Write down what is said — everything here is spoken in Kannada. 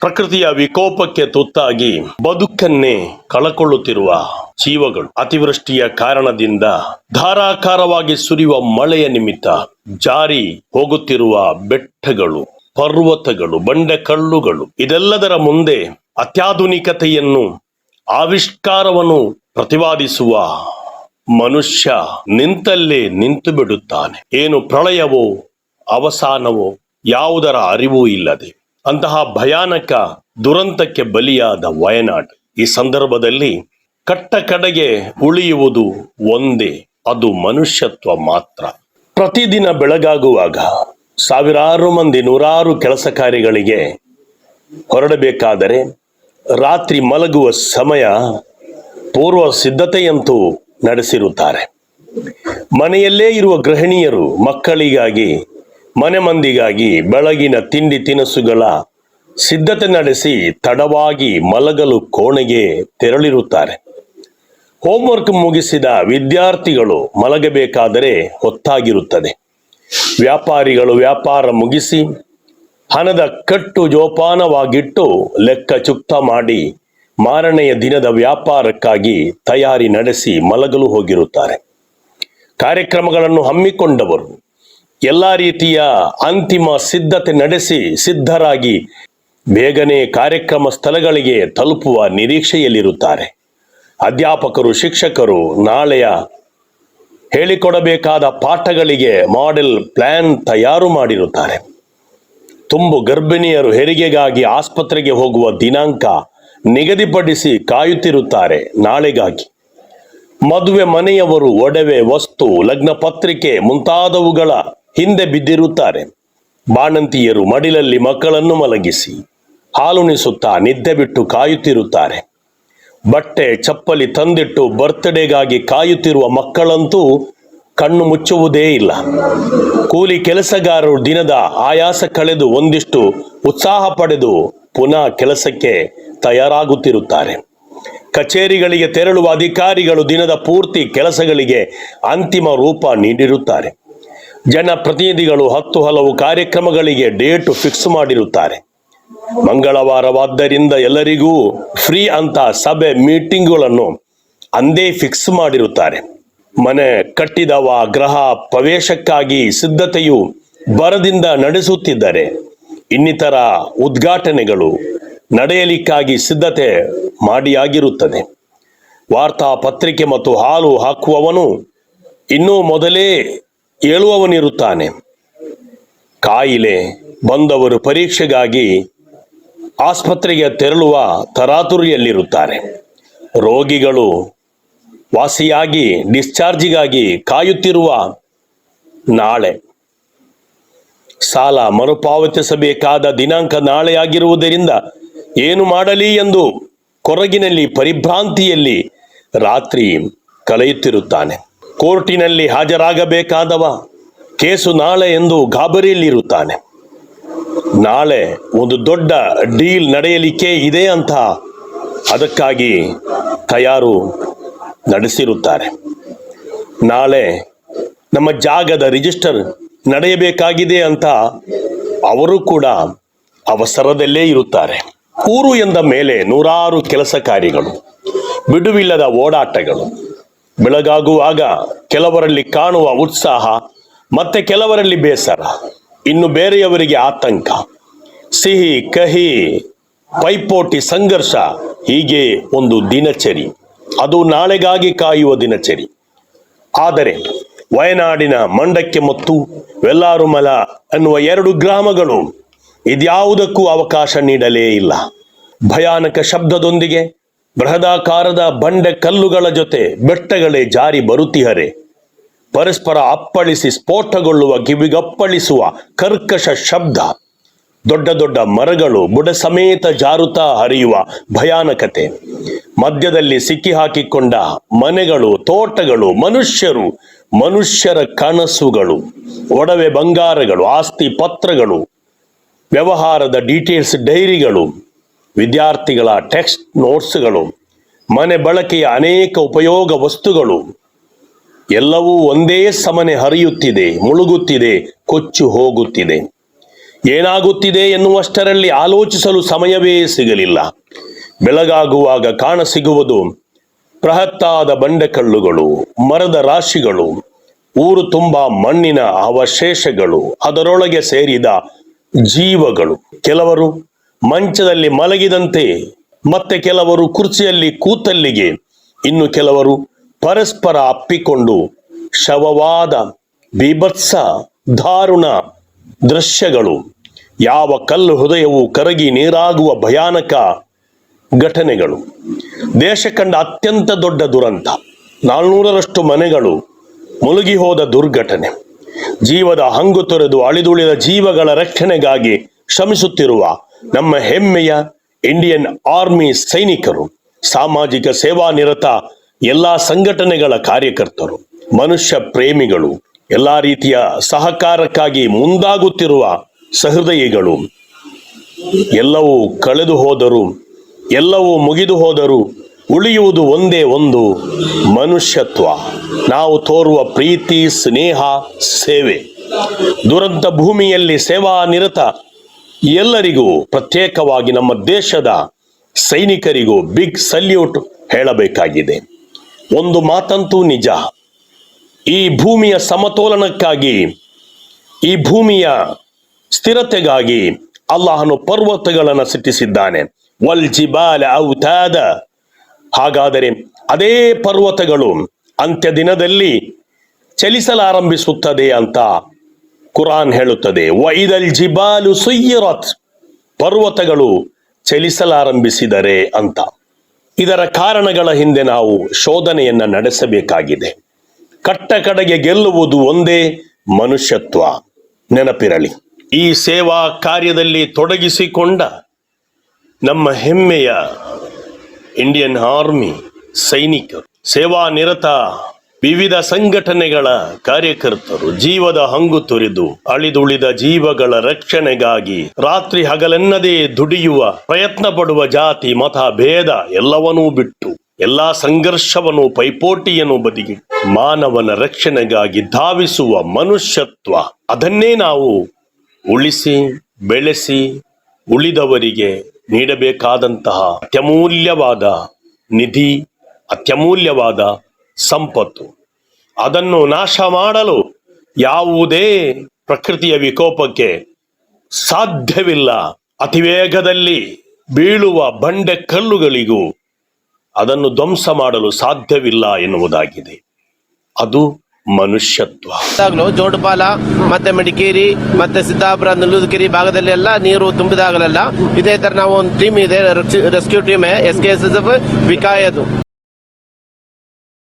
ಪ್ರಕೃತಿಯ ವಿಕೋಪಕ್ಕೆ ತುತ್ತಾಗಿ ಬದುಕನ್ನೇ ಕಳಕೊಳ್ಳುತ್ತಿರುವ ಜೀವಗಳು ಅತಿವೃಷ್ಟಿಯ ಕಾರಣದಿಂದ ಧಾರಾಕಾರವಾಗಿ ಸುರಿಯುವ ಮಳೆಯ ನಿಮಿತ್ತ ಜಾರಿ ಹೋಗುತ್ತಿರುವ ಬೆಟ್ಟಗಳು, ಪರ್ವತಗಳು, ಬಂಡೆಕಲ್ಲುಗಳು, ಇದೆಲ್ಲದರ ಮುಂದೆ ಅತ್ಯಾಧುನಿಕತೆಯನ್ನು, ಆವಿಷ್ಕಾರವನ್ನು ಪ್ರತಿವಾದಿಸುವ ಮನುಷ್ಯ ನಿಂತಲ್ಲೇ ನಿಂತು ಏನು ಪ್ರಳಯವೋ, ಅವಸಾನವೋ, ಯಾವುದರ ಅರಿವೂ ಇಲ್ಲದೆ. ಅಂತಹ ಭಯಾನಕ ದುರಂತಕ್ಕೆ ಬಲಿಯಾದ ವಯನಾಡ್. ಈ ಸಂದರ್ಭದಲ್ಲಿ ಕಟ್ಟ ಕಡೆಗೆ ಉಳಿಯುವುದು ಒಂದೇ, ಅದು ಮನುಷ್ಯತ್ವ ಮಾತ್ರ. ಪ್ರತಿದಿನ ಬೆಳಗಾಗುವಾಗ ಸಾವಿರಾರು ಮಂದಿ ನೂರಾರು ಕೆಲಸ ಕಾರ್ಯಗಳಿಗೆ ಹೊರಡಬೇಕಾದರೆ ರಾತ್ರಿ ಮಲಗುವ ಸಮಯ ಪೂರ್ವ ಸಿದ್ಧತೆಯಂತೂ ನಡೆಸಿರುತ್ತಾರೆ. ಮನೆಯಲ್ಲೇ ಇರುವ ಗೃಹಿಣಿಯರು ಮಕ್ಕಳಿಗಾಗಿ ಮನೆ ಮಂದಿಗಾಗಿ ಬೆಳಗಿನ ತಿಂಡಿ ತಿನಿಸುಗಳ ಸಿದ್ಧತೆ ನಡೆಸಿ ತಡವಾಗಿ ಮಲಗಲು ಕೋಣೆಗೆ ತೆರಳಿರುತ್ತಾರೆ. ಹೋಮ್ವರ್ಕ್ ಮುಗಿಸಿದ ವಿದ್ಯಾರ್ಥಿಗಳು ಮಲಗಬೇಕಾದರೆ ಹೊತ್ತಾಗಿರುತ್ತದೆ. ವ್ಯಾಪಾರಿಗಳು ವ್ಯಾಪಾರ ಮುಗಿಸಿ ಹಣದ ಕಟ್ಟು ಜೋಪಾನವಾಗಿಟ್ಟು ಲೆಕ್ಕ ಚುಕ್ತ ಮಾಡಿ ಮಾರನೆಯ ದಿನದ ವ್ಯಾಪಾರಕ್ಕಾಗಿ ತಯಾರಿ ನಡೆಸಿ ಮಲಗಲು ಹೋಗಿರುತ್ತಾರೆ. ಕಾರ್ಯಕ್ರಮಗಳನ್ನು ಹಮ್ಮಿಕೊಂಡವರು ಎಲ್ಲ ರೀತಿಯ ಅಂತಿಮ ಸಿದ್ಧತೆ ನಡೆಸಿ ಸಿದ್ಧರಾಗಿ ಬೇಗನೆ ಕಾರ್ಯಕ್ರಮ ಸ್ಥಳಗಳಿಗೆ ತಲುಪುವ ನಿರೀಕ್ಷೆಯಲ್ಲಿರುತ್ತಾರೆ. ಅಧ್ಯಾಪಕರು, ಶಿಕ್ಷಕರು ನಾಳೆಯ ಹೇಳಿಕೊಡಬೇಕಾದ ಪಾಠಗಳಿಗೆ ಮಾಡೆಲ್ ಪ್ಲಾನ್ ತಯಾರು ಮಾಡಿರುತ್ತಾರೆ. ತುಂಬು ಗರ್ಭಿಣಿಯರು ಹೆರಿಗೆಗಾಗಿ ಆಸ್ಪತ್ರೆಗೆ ಹೋಗುವ ದಿನಾಂಕ ನಿಗದಿಪಡಿಸಿ ಕಾಯುತ್ತಿರುತ್ತಾರೆ ನಾಳೆಗಾಗಿ. ಮದುವೆ ಮನೆಯವರು ಒಡವೆ, ವಸ್ತು, ಲಗ್ನ ಪತ್ರಿಕೆ ಮುಂತಾದವುಗಳ ಹಿಂದೆ ಬಿದ್ದಿರುತ್ತಾರೆ. ಬಾಣಂತಿಯರು ಮಡಿಲಲ್ಲಿ ಮಕ್ಕಳನ್ನು ಮಲಗಿಸಿ ಹಾಲುಣಿಸುತ್ತಾ ನಿದ್ದೆ ಬಿಟ್ಟು ಕಾಯುತ್ತಿರುತ್ತಾರೆ. ಬಟ್ಟೆ ಚಪ್ಪಲಿ ತಂದಿಟ್ಟು ಬರ್ತ್ಡೇಗಾಗಿ ಕಾಯುತ್ತಿರುವ ಮಕ್ಕಳಂತೂ ಕಣ್ಣು ಮುಚ್ಚುವುದೇ ಇಲ್ಲ. ಕೂಲಿ ಕೆಲಸಗಾರರು ದಿನದ ಆಯಾಸ ಕಳೆದು ಒಂದಿಷ್ಟು ಉತ್ಸಾಹ ಪಡೆದು ಪುನಃ ಕೆಲಸಕ್ಕೆ ತಯಾರಾಗುತ್ತಿರುತ್ತಾರೆ. ಕಚೇರಿಗಳಿಗೆ ತೆರಳುವ ಅಧಿಕಾರಿಗಳು ದಿನದ ಪೂರ್ತಿ ಕೆಲಸಗಳಿಗೆ ಅಂತಿಮ ರೂಪ ನೀಡಿರುತ್ತಾರೆ. ಜನಪ್ರತಿನಿಧಿಗಳು ಹತ್ತು ಹಲವು ಕಾರ್ಯಕ್ರಮಗಳಿಗೆ ಡೇಟು ಫಿಕ್ಸ್ ಮಾಡಿರುತ್ತಾರೆ. ಮಂಗಳವಾರವಾದ್ದರಿಂದ ಎಲ್ಲರಿಗೂ ಫ್ರೀ ಅಂತ ಸಭೆ ಮೀಟಿಂಗ್ಗಳನ್ನು ಅಂದೇ ಫಿಕ್ಸ್ ಮಾಡಿರುತ್ತಾರೆ. ಮನೆ ಕಟ್ಟಿದವ ಗ್ರಹ ಪ್ರವೇಶಕ್ಕಾಗಿ ಸಿದ್ಧತೆಯು ಬರದಿಂದ ನಡೆಸುತ್ತಿದ್ದರೆ ಇನ್ನಿತರ ಉದ್ಘಾಟನೆಗಳು ನಡೆಯಲಿಕ್ಕಾಗಿ ಸಿದ್ಧತೆ ಮಾಡಿಯಾಗಿರುತ್ತದೆ. ವಾರ್ತಾ ಪತ್ರಿಕೆ ಮತ್ತು ಹಾಲು ಹಾಕುವವನು ಇನ್ನೂ ಮೊದಲೇ ಹೇಳುವವನಿರುತ್ತಾನೆ ಕಾಯಿಲೆ ಬಂದವರು ಪರೀಕ್ಷೆಗಾಗಿ ಆಸ್ಪತ್ರೆಗೆ ತೆರಳುವ ತರಾತುರಿಯಲ್ಲಿರುತ್ತಾರೆ. ರೋಗಿಗಳು ವಾಸಿಯಾಗಿ, ಡಿಸ್ಚಾರ್ಜಿಗಾಗಿ ಕಾಯುತ್ತಿರುವ ನಾಳೆ. ಸಾಲ ಮರುಪಾವತಿಸಬೇಕಾದ ದಿನಾಂಕ ನಾಳೆಯಾಗಿರುವುದರಿಂದ ಏನು ಮಾಡಲಿ ಎಂದು ಕೊರಗಿನಲ್ಲಿ ಪರಿಭ್ರಾಂತಿಯಲ್ಲಿ ರಾತ್ರಿ ಕಳೆಯುತ್ತಿರುತ್ತಾನೆ. ಕೋರ್ಟಿನಲ್ಲಿ ಹಾಜರಾಗಬೇಕಾದವ ಕೇಸು ನಾಳೆ ಎಂದು ಗಾಬರಿಯಲ್ಲಿರುತ್ತಾನೆ. ನಾಳೆ ಒಂದು ದೊಡ್ಡ ಡೀಲ್ ನಡೆಯಲಿಕ್ಕೆ ಇದೆ ಅಂತ ಅದಕ್ಕಾಗಿ ತಯಾರು ನಡೆಸಿರುತ್ತಾರೆ. ನಾಳೆ ನಮ್ಮ ಜಾಗದ ರಿಜಿಸ್ಟರ್ ನಡೆಯಬೇಕಾಗಿದೆ ಅಂತ ಅವರು ಕೂಡ ಅವಸರದಲ್ಲೇ ಇರುತ್ತಾರೆ. ಊರು ಎಂದ ಮೇಲೆ ನೂರಾರು ಕೆಲಸ ಕಾರ್ಯಗಳು, ಬಿಡುವಿಲ್ಲದ ಓಡಾಟಗಳು ಬೆಳಗಾಗುವಾಗ ಕೆಲವರಲ್ಲಿ ಕಾಣುವ ಉತ್ಸಾಹ, ಮತ್ತೆ ಕೆಲವರಲ್ಲಿ ಬೇಸರ. ಇನ್ನು ಬೇರೆಯವರಿಗೆ ಆತಂಕ. ಸಿಹಿ, ಕಹಿ, ಪೈಪೋಟಿ, ಸಂಘರ್ಷ, ಹೀಗೆ ಒಂದು ದಿನಚರಿ. ಅದು ನಾಳೆಗಾಗಿ ಕಾಯುವ ದಿನಚರಿ. ಆದರೆ ವಯನಾಡಿನ ಮಂಡಕ್ಕೆ ಮತ್ತು ವೆಲ್ಲಾರುಮಲ ಅನ್ನುವ ಎರಡು ಗ್ರಾಮಗಳು ಇದ್ಯಾವುದಕ್ಕೂ ಅವಕಾಶ ನೀಡಲೇ ಇಲ್ಲ. ಭಯಾನಕ ಶಬ್ದದೊಂದಿಗೆ ಬೃಹದಾಕಾರದ ಬಂಡೆ ಕಲ್ಲುಗಳ ಜೊತೆ ಬೆಟ್ಟಗಳೇ ಜಾರಿ ಬರುತ್ತಿಹರೆ. ಪರಸ್ಪರ ಅಪ್ಪಳಿಸಿ ಸ್ಫೋಟಗೊಳ್ಳುವ ಕಿವಿಗಪ್ಪಳಿಸುವ ಕರ್ಕಶ ಶಬ್ದ. ದೊಡ್ಡ ದೊಡ್ಡ ಮರಗಳು ಬುಡ ಸಮೇತ ಜಾರುತ್ತಾ ಹರಿಯುವ ಭಯಾನಕತೆ. ಮಧ್ಯದಲ್ಲಿ ಸಿಕ್ಕಿ ಹಾಕಿಕೊಂಡ ಮನೆಗಳು, ತೋಟಗಳು, ಮನುಷ್ಯರು, ಮನುಷ್ಯರ ಕನಸುಗಳು, ಒಡವೆ ಬಂಗಾರಗಳು, ಆಸ್ತಿ ಪತ್ರಗಳು, ವ್ಯವಹಾರದ ಡೀಟೇಲ್ಸ್ ಡೈರಿಗಳು ವಿದ್ಯಾರ್ಥಿಗಳ ಟೆಕ್ಸ್ಟ್ ನೋಟ್ಸ್ಗಳು ಮನೆ ಬಳಕೆಯ ಅನೇಕ ಉಪಯೋಗ ವಸ್ತುಗಳು, ಎಲ್ಲವೂ ಒಂದೇ ಸಮನೆ ಹರಿಯುತ್ತಿದೆ, ಮುಳುಗುತ್ತಿದೆ, ಕೊಚ್ಚು ಹೋಗುತ್ತಿದೆ. ಏನಾಗುತ್ತಿದೆ ಎನ್ನುವಷ್ಟರಲ್ಲಿ ಆಲೋಚಿಸಲು ಸಮಯವೇ ಸಿಗಲಿಲ್ಲ. ಬೆಳಗಾಗುವಾಗ ಕಾಣಸಿಗುವುದು ಬೃಹತ್ತಾದ ಬಂಡೆಕಲ್ಲುಗಳು, ಮರದ ರಾಶಿಗಳು, ಊರು ತುಂಬ ಮಣ್ಣಿನ ಅವಶೇಷಗಳು, ಅದರೊಳಗೆ ಸೇರಿದ ಜೀವಗಳು. ಕೆಲವರು ಮಂಚದಲ್ಲಿ ಮಲಗಿದಂತೆ ಮತ್ತೆ ಕೆಲವರು ಕುರ್ಚಿಯಲ್ಲಿ ಕೂತಲ್ಲಿಗೆ ಇನ್ನು ಕೆಲವರು ಪರಸ್ಪರ ಅಪ್ಪಿಕೊಂಡು ಶವವಾದ ಬೀಭತ್ಸ ದಾರುಣ ದೃಶ್ಯಗಳು. ಯಾವ ಕಲ್ಲು ಹೃದಯವು ಕರಗಿ ನೀರಾಗುವ ಭಯಾನಕ ಘಟನೆಗಳು. ದೇಶ ಕಂಡ ಅತ್ಯಂತ ದೊಡ್ಡ ದುರಂತ. ನಾಲ್ನೂರರಷ್ಟು ಮನೆಗಳು ಮುಳುಗಿ ಹೋದ ದುರ್ಘಟನೆ. ಜೀವದ ಹಂಗು ತೊರೆದು ಅಳಿದುಳಿದ ಜೀವಗಳ ರಕ್ಷಣೆಗಾಗಿ ಶ್ರಮಿಸುತ್ತಿರುವ ನಮ್ಮ ಹೆಮ್ಮೆಯ ಇಂಡಿಯನ್ ಆರ್ಮಿ ಸೈನಿಕರು, ಸಾಮಾಜಿಕ ಸೇವಾ ನಿರತ ಎಲ್ಲಾ ಸಂಘಟನೆಗಳ ಕಾರ್ಯಕರ್ತರು, ಮನುಷ್ಯ ಪ್ರೇಮಿಗಳು, ಎಲ್ಲಾ ರೀತಿಯ ಸಹಕಾರಕ್ಕಾಗಿ ಮುಂದಾಗುತ್ತಿರುವ ಸಹೃದಯಿಗಳು. ಎಲ್ಲವೂ ಕಳೆದು ಹೋದರು, ಎಲ್ಲವೂ ಮುಗಿದು ಹೋದರು ಉಳಿಯುವುದು ಒಂದೇ ಒಂದು ಮನುಷ್ಯತ್ವ. ನಾವು ತೋರುವ ಪ್ರೀತಿ, ಸ್ನೇಹ, ಸೇವೆ. ದುರಂತ ಭೂಮಿಯಲ್ಲಿ ಸೇವಾ ನಿರತ ಎಲ್ಲರಿಗೂ, ಪ್ರತ್ಯೇಕವಾಗಿ ನಮ್ಮ ದೇಶದ ಸೈನಿಕರಿಗೂ ಬಿಗ್ ಸಲ್ಯೂಟ್ ಹೇಳಬೇಕಾಗಿದೆ. ಒಂದು ಮಾತಂತೂ ನಿಜ. ಈ ಭೂಮಿಯ ಸಮತೋಲನಕ್ಕಾಗಿ, ಈ ಭೂಮಿಯ ಸ್ಥಿರತೆಗಾಗಿ ಅಲ್ಲಾಹನು ಪರ್ವತಗಳನ್ನು ಸಿಟ್ಟಿಸಿದ್ದಾನೆ ವಲ್ ಜಿಬಾಲ ಔತಾದ. ಹಾಗಾದರೆ ಅದೇ ಪರ್ವತಗಳು ಅಂತ್ಯ ದಿನದಲ್ಲಿ ಚಲಿಸಲಾರಂಭಿಸುತ್ತದೆ ಅಂತ ಕುರಾನ್ ಹೇಳುತ್ತದೆ. ವೈದಲ್ ಜಿಬಾಲು ಸುಯ್ಯರತ್. ಪರ್ವತಗಳು ಚಲಿಸಲಾರಂಭಿಸಿದರೆ ಅಂತ. ಇದರ ಕಾರಣಗಳ ಹಿಂದೆ ನಾವು ಶೋಧನೆಯನ್ನ ನಡೆಸಬೇಕಾಗಿದೆ. ಕಟ್ಟ ಕಡೆಗೆ ಗೆಲ್ಲುವುದು ಒಂದೇ ಮನುಷ್ಯತ್ವ. ನೆನಪಿರಲಿ. ಈ ಸೇವಾ ಕಾರ್ಯದಲ್ಲಿ ತೊಡಗಿಸಿಕೊಂಡ ನಮ್ಮ ಹೆಮ್ಮೆಯ ಇಂಡಿಯನ್ ಆರ್ಮಿ ಸೈನಿಕರು, ಸೇವಾ ನಿರತ ವಿವಿಧ ಸಂಘಟನೆಗಳ ಕಾರ್ಯಕರ್ತರು ಜೀವದ ಹಂಗು ತೊರೆದು ಅಳಿದುಳಿದ ಜೀವಗಳ ರಕ್ಷಣೆಗಾಗಿ ರಾತ್ರಿ ಹಗಲೆನ್ನದೇ ದುಡಿಯುವ ಪ್ರಯತ್ನ ಪಡುವ ಜಾತಿ, ಮತ, ಭೇದ ಎಲ್ಲವನ್ನೂ ಬಿಟ್ಟು ಎಲ್ಲಾ ಸಂಘರ್ಷವನ್ನು ಪೈಪೋಟಿಯನ್ನು ಬದಿಗೆ ಮಾನವನ ರಕ್ಷಣೆಗಾಗಿ ಧಾವಿಸುವ ಮನುಷ್ಯತ್ವ, ಅದನ್ನೇ ನಾವು ಉಳಿಸಿ, ಬೆಳೆಸಿ, ಉಳಿದವರಿಗೆ ನೀಡಬೇಕಾದಂತಹ ಅತ್ಯಮೂಲ್ಯವಾದ ನಿಧಿ, ಅತ್ಯಮೂಲ್ಯವಾದ ಸಂಪತ್ತು. ಅದನ್ನು ನಾಶ ಮಾಡಲು ಯಾವುದೇ ಪ್ರಕೃತಿಯ ವಿಕೋಪಕ್ಕೆ ಸಾಧ್ಯವಿಲ್ಲ. ಅತಿವೇಗದಲ್ಲಿ ಬೀಳುವ ಬಂಡೆ ಕಲ್ಲುಗಳಿಗೂ ಅದನ್ನು ಧ್ವಂಸ ಮಾಡಲು ಸಾಧ್ಯವಿಲ್ಲ ಎನ್ನುವುದಾಗಿದೆ. ಅದು ಮನುಷ್ಯತ್ವ. ಜೋಡುಪಾಲ, ಮತ್ತೆ ಮಡಿಕೇರಿ, ಮತ್ತೆ ಸಿದ್ದಾಪುರ ನಲ್ಲೂದಗಿರಿ ಭಾಗದಲ್ಲಿ ಎಲ್ಲ ನೀರು ತುಂಬಿದಾಗಲೆಲ್ಲ ಇದೇ ತರ ನಾವು ಒಂದು ಟೀಮ್ ಇದೆ rescue team S K S S F, ವಿಕಾಯದು.